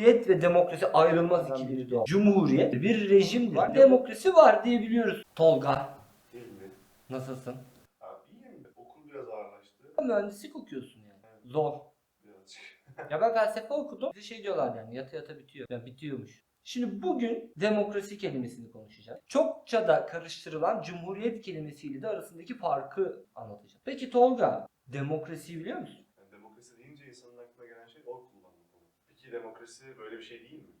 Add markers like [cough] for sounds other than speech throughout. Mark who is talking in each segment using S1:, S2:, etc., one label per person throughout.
S1: Cumhuriyet ve demokrasi ayrılmaz ikilidir doğru. Cumhuriyet bir rejimdir. Demokrasi var diyebiliyoruz. Tolga
S2: Değil mi?
S1: nasılsın?
S2: Abi iyiyim. Okul biraz ağırlaştı.
S1: Mühendislik okuyorsun yani. Zor.
S2: Birazcık.
S1: Ya ben felsefe okudum. Bize şey diyorlar yani yata yata bitiyor. Ya bitiyormuş. Şimdi bugün demokrasi kelimesini konuşacağız. Çokça da karıştırılan cumhuriyet kelimesiyle de arasındaki farkı anlatacağım. Peki Tolga, demokrasiyi biliyor musun?
S2: Yani demokrasi deyince insanın aklına gelen şey oy kullanmak olur. Peki demokrasi böyle bir şey değil mi?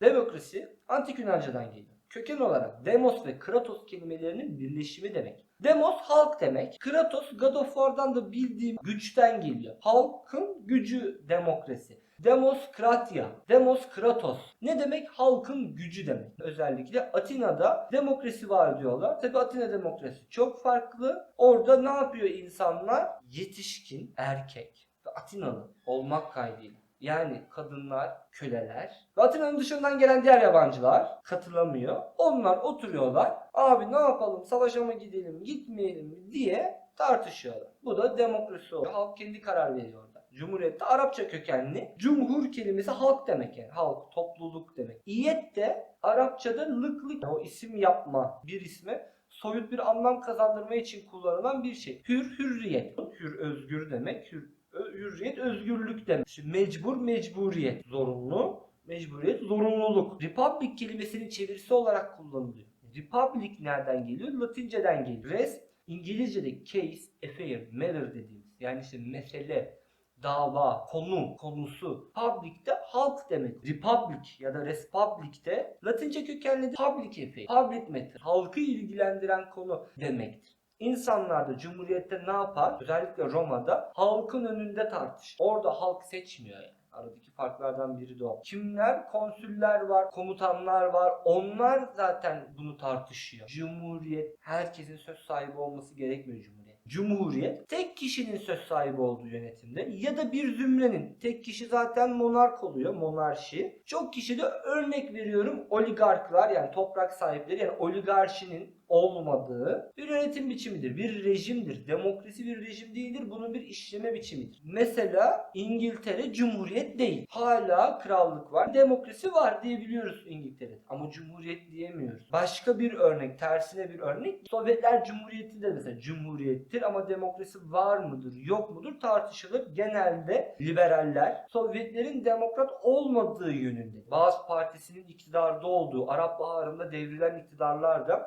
S1: Demokrasi antik Yunanca'dan geliyor. Köken olarak demos ve kratos kelimelerinin birleşimi demek. Demos halk demek. Kratos God of War'dan da bildiğim güçten geliyor. Halkın gücü demokrasi. Demos kratia, demos kratos. Ne demek? Halkın gücü demek. Özellikle Atina'da demokrasi var diyorlar. Tabi Atina demokrasi çok farklı. Orada ne yapıyor insanlar? Yetişkin erkek ve Atinalı olmak kaydıyla. Yani kadınlar, köleler ve Atina'nın dışından gelen diğer yabancılar katılamıyor. Onlar oturuyorlar. Abi ne yapalım savaşa mı gidelim gitmeyelim mi diye tartışıyorlar. Bu da demokrasi oluyor. Halk kendi karar veriyor orada. Cumhuriyette Arapça kökenli. Cumhur kelimesi halk demek yani. Halk, topluluk demek. İyet de Arapçada lıklık. O isim yapma bir isme soyut bir anlam kazandırma için kullanılan bir şey. Hür, hürriyet. Hür, özgür demek. Hür, hürriyet özgürlük demek. Şimdi mecbur mecburiyet zorunlu. Mecburiyet zorunluluk. Republic kelimesinin çevirisi olarak kullanılıyor. Republic nereden geliyor? Latinceden geliyor. Res İngilizce'de case, affair, matter dediğimiz. Yani işte mesele, dava, konu, konusu. Public'te halk demek. Republic ya da Respublic'te Latince kökenli public affair, public matter. Halkı ilgilendiren konu demektir. İnsanlar da cumhuriyette ne yapar? Özellikle Roma'da halkın önünde tartışır. Orada halk seçmiyor yani. Aradaki farklardan biri de o. Kimler? Konsüller var, komutanlar var. Onlar zaten bunu tartışıyor. Cumhuriyet, herkesin söz sahibi olması gerekmiyor Cumhuriyet. Cumhuriyet, tek kişinin söz sahibi olduğu yönetimde ya da bir zümrenin. Tek kişi zaten monark oluyor, monarşi. Çok kişi de örnek veriyorum oligarklar yani toprak sahipleri yani oligarşinin olmadığı bir yönetim biçimidir. Bir rejimdir. Demokrasi bir rejim değildir. Bunun bir işleme biçimidir. Mesela İngiltere cumhuriyet değil. Hala krallık var. Demokrasi var diyebiliyoruz İngiltere'de. Ama cumhuriyet diyemiyoruz. Başka bir örnek, tersine bir örnek. Sovyetler Cumhuriyeti de mesela cumhuriyettir ama demokrasi var mıdır, yok mudur tartışılır. Genelde liberaller Sovyetlerin demokrat olmadığı yönünde. Bazı partisinin iktidarda olduğu, Arap Baharı'nda devrilen iktidarlar da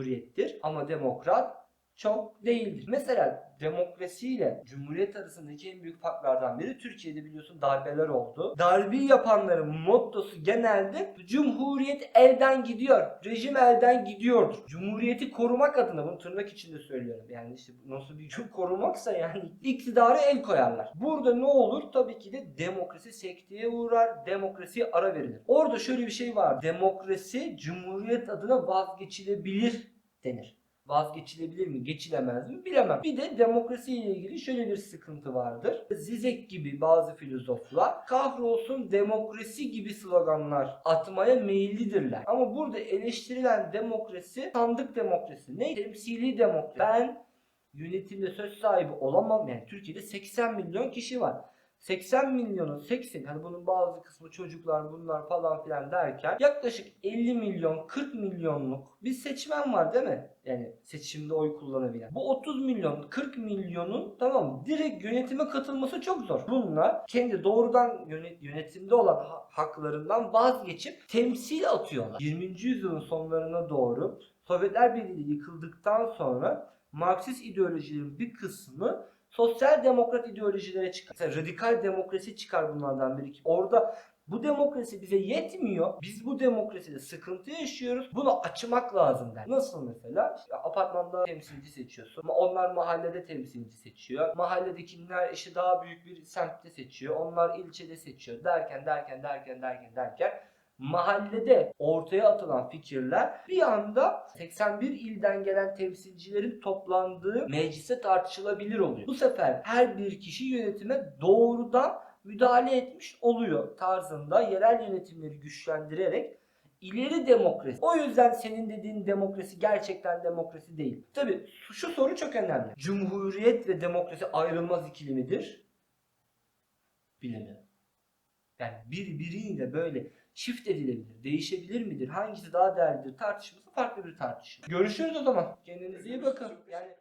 S1: cumhuriyettir. Ama demokrat çok değildir. Mesela demokrasiyle cumhuriyet arasındaki en büyük farklardan biri Türkiye'de biliyorsun darbeler oldu. Darbeyi yapanların mottosu genelde cumhuriyet elden gidiyor. Rejim elden gidiyordur. Cumhuriyeti korumak adına bunu tırnak içinde söylüyorum. Yani işte nasıl bir gün korumaksa yani [laughs] iktidarı el koyarlar. Burada ne olur? Tabii ki de demokrasi sekteye uğrar. Demokrasiye ara verilir. Orada şöyle bir şey var. Demokrasi cumhuriyet adına vazgeçilebilir denir vazgeçilebilir mi, geçilemez mi bilemem. Bir de demokrasi ile ilgili şöyle bir sıkıntı vardır. Zizek gibi bazı filozoflar kahrolsun demokrasi gibi sloganlar atmaya meyillidirler. Ama burada eleştirilen demokrasi sandık demokrasi. Ne? Temsili demokrasi. Ben yönetimde söz sahibi olamam. Yani Türkiye'de 80 milyon kişi var. 80 milyonun 80 hani bunun bazı kısmı çocuklar bunlar falan filan derken yaklaşık 50 milyon 40 milyonluk bir seçmen var değil mi? Yani seçimde oy kullanabilen. Bu 30 milyon 40 milyonun tamam direkt yönetime katılması çok zor. Bunlar kendi doğrudan yönet, yönetimde olan ha- haklarından vazgeçip temsil atıyorlar. 20. yüzyılın sonlarına doğru Sovyetler Birliği yıkıldıktan sonra Marksist ideolojilerin bir kısmı sosyal demokrat ideolojilere çıkar. Mesela radikal demokrasi çıkar bunlardan biri. Orada bu demokrasi bize yetmiyor. Biz bu demokraside sıkıntı yaşıyoruz. Bunu açmak lazım der. Nasıl mesela? İşte apartmanda temsilci seçiyorsun. Onlar mahallede temsilci seçiyor. Mahalledekiler işte daha büyük bir semtte seçiyor. Onlar ilçede seçiyor. Derken derken derken derken derken mahallede ortaya atılan fikirler bir anda 81 ilden gelen temsilcilerin toplandığı meclise tartışılabilir oluyor. Bu sefer her bir kişi yönetime doğrudan müdahale etmiş oluyor tarzında yerel yönetimleri güçlendirerek ileri demokrasi. O yüzden senin dediğin demokrasi gerçekten demokrasi değil. Tabi şu soru çok önemli. Cumhuriyet ve demokrasi ayrılmaz ikili midir? Bilemiyorum. Yani biri biriyle böyle çift edilebilir, değişebilir midir, hangisi daha değerlidir tartışması farklı bir tartışma. Görüşürüz o zaman. Kendinize iyi bakın. Yani